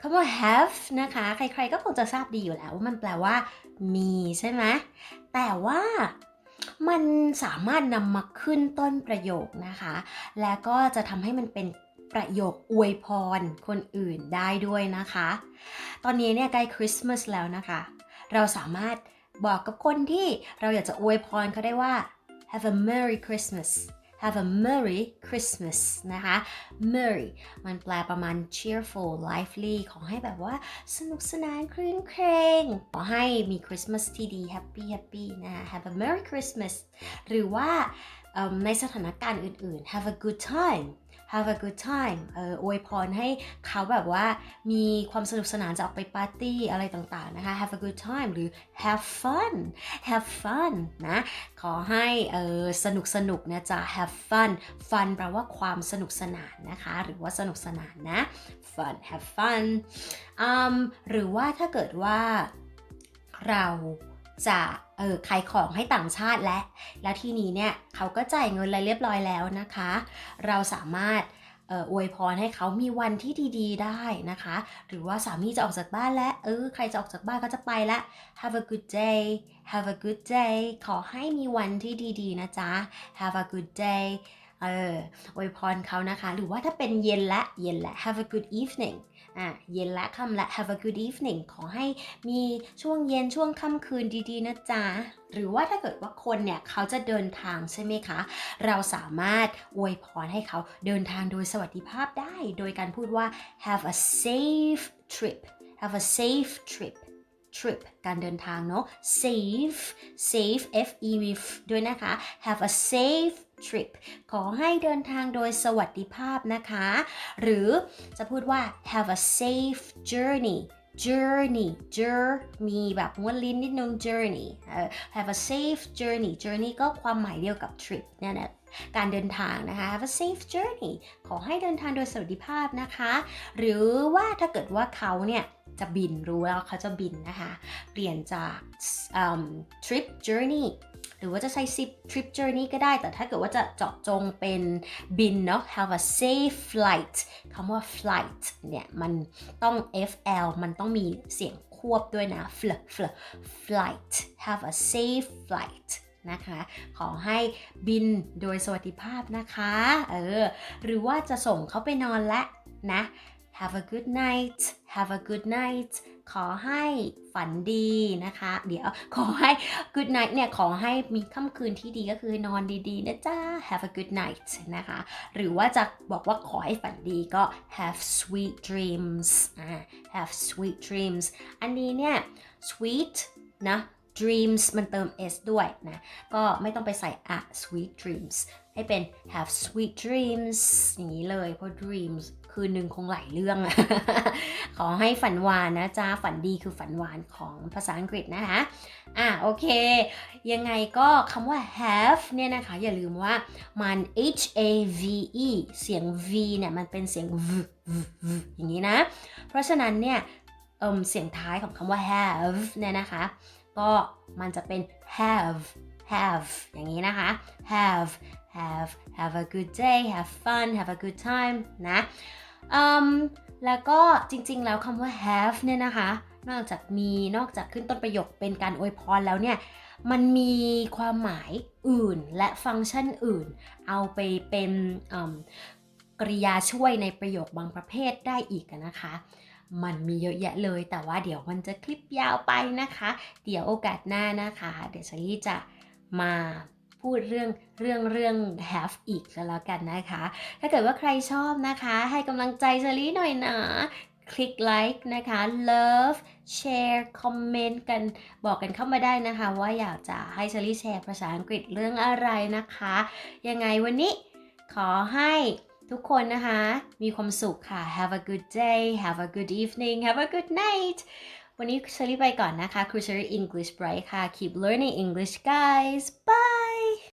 คำว่า have นะคะ ใครๆก็คงจะทราบดีอยู่แล้วว่ามันแปลว่า มีใช่ไหมแต่ว่ามันสามารถนำมาขึ้นต้นประโยคนะคะ และก็จะทำให้มันเป็นประโยคอวยพรคนอื่นได้ด้วยนะคะ ตอนนี้เนี่ยใกล้คริสต์มาสแล้วนะคะ เราสามารถบอกกับคนที่เราอยากจะอวยพรเขาได้ว่า have a merry Christmas have a merry Christmas นะคะ merry มันแปลประมาณ cheerful lively ขอให้แบบว่าสนุกสนานคลื่นเครงขอให้มีคริสต์มาสที่ดี happy happy นะ have a merry Christmas หรือว่าในสถานการณ์อื่นๆ have a good time have a good time เอออวยพรให้เขาแบบว่ามีความสนุกสนานจะออกไปปาร์ตี้อะไรต่างๆนะคะ have a good time หรือ have fun have fun นะ ขอให้เออสนุกสนุกนะจ๊ะ have fun fun แปลว่าความสนุกสนานนะคะ หรือว่าสนุกสนานนะ fun have fun อืมหรือว่าถ้าเกิดว่าเราจะ เออขายของให้ต่างชาติและ แล้วทีนี้เนี่ยเขาก็จ่ายเงินอะไรเรียบร้อยแล้วนะคะ เราสามารถเอออวยพรให้เขามีวันที่ดีๆได้นะคะ หรือว่าสามีจะออกจากบ้านแล้ว เออ ใครจะออกจากบ้านก็จะไปแล้ว have a good day have a good day ขอให้มีวันที่ดีๆนะจ๊ะ have a good day เอออวยพรเขานะคะ หรือว่าถ้าเป็นเย็นละเย็นละ have a good evening อะเย็นละค่ำละ have a good evening ขอให้มีช่วงเย็นช่วงค่ำคืนดีๆนะจ๊ะ หรือว่าถ้าเกิดว่าคนเนี่ยเขาจะเดินทางใช่ไหมคะ เราสามารถอวยพรให้เขาเดินทางโดยสวัสดิภาพได้ โดยการพูดว่า have a safe trip have a safe trip trip การเดินทางเนาะ safe safe f e f ด้วยนะคะ have a safe trip ขอให้เดินทางโดยสวัสดิภาพนะคะ หรือจะพูดว่า have a safe journey journey journey มีแบบม้วนลิ้นนิดนึง journey have a safe journey journey ก็ความหมายเดียวกับ trip นี่ยนะการเดินทางนะคะ have a safe journey ขอให้เดินทางโดยสวัสดิภาพนะคะ หรือว่าถ้าเกิดว่าเขาเนี่ยจะบินรู้แล้วเขาจะบินนะคะ เปลี่ยนจากอืม trip journey หรือว่าจะใช้ zip trip journey ก็ได้ แต่ถ้าเกิดว่าจะเจาะจงเป็นบินเนาะ have a safe flight คำว่า flight เนี่ย มันต้อง fl มันต้องมีเสียงควบด้วยนะ fl fl flight have a safe flight นะคะ ขอให้บินโดยสวัสดิภาพนะคะ เออ หรือว่าจะส่งเขาไปนอนและนะ have a good night have a good night ขอให้ฝันดีนะคะ เดี๋ยวขอให้ good night เนี่ย ขอให้มีค่ำคืนที่ดีก็คือนอนดีๆนะจ๊ะ have a good night นะคะ หรือว่าจะบอกว่าขอให้ฝันดีก็ have sweet dreams อ่า have sweet dreams อันนี้เนี่ย sweet นะ dreams มันเติม s ด้วยนะ ก็ไม่ต้องไปใส่อะ sweet dreams ให้เป็น have sweet dreams อย่างนี้เลยเพราะ dreams คืนหนึ่งคงหลายเรื่อง ขอให้ฝันหวานนะจ๊ะฝันดีคือฝันหวานของภาษาอังกฤษนะคะ อะโอเค ยังไงก็คำว่า have เนี่ยนะคะ อย่าลืมว่ามัน h a v e เสียง v เนี่ยมันเป็นเสียง v v v อย่างนี้นะ เพราะฉะนั้นเนี่ยเอิ่มเสียงท้ายของคำว่า have เนี่ยนะคะ ก็มันจะเป็น have have อย่างนี้นะคะ have have have a good day have fun have a good time นะแล้วก็จริงๆ แล้วคำว่า have เนี่ยนะคะ นอกจากมีนอกจากขึ้นต้นประโยคเป็นการอวยพรแล้วเนี่ย มันมีความหมายอื่นและฟังก์ชันอื่น เอาไปเป็นกริยาช่วยในประโยคบางประเภทได้อีกนะคะ มันมีเยอะแยะเลยแต่ว่าเดี๋ยวมันจะคลิปยาวไปนะคะ เดี๋ยวโอกาสหน้านะคะ เดี๋ยวชลี่จะ มาพูดเรื่องเรื่องเรื่อง have อีกก็แล้วกันนะคะ ถ้าเกิดว่าใครชอบนะคะ ให้กำลังใจชลี่หน่อยนะคลิกไลค์นะคะ love share comment กันบอกกันเข้ามาได้นะคะ ว่าอยากจะให้ชลี่แชร์ภาษาอังกฤษเรื่องอะไรนะคะ ยังไงวันนี้ขอให้ทุกคนนะคะ มีความสุขค่ะ have a good day have a good evening have a good night วันนี้เชอรี่ไปก่อนนะคะ ครูเชอรี่ English Bright ค่ะ keep learning English guys bye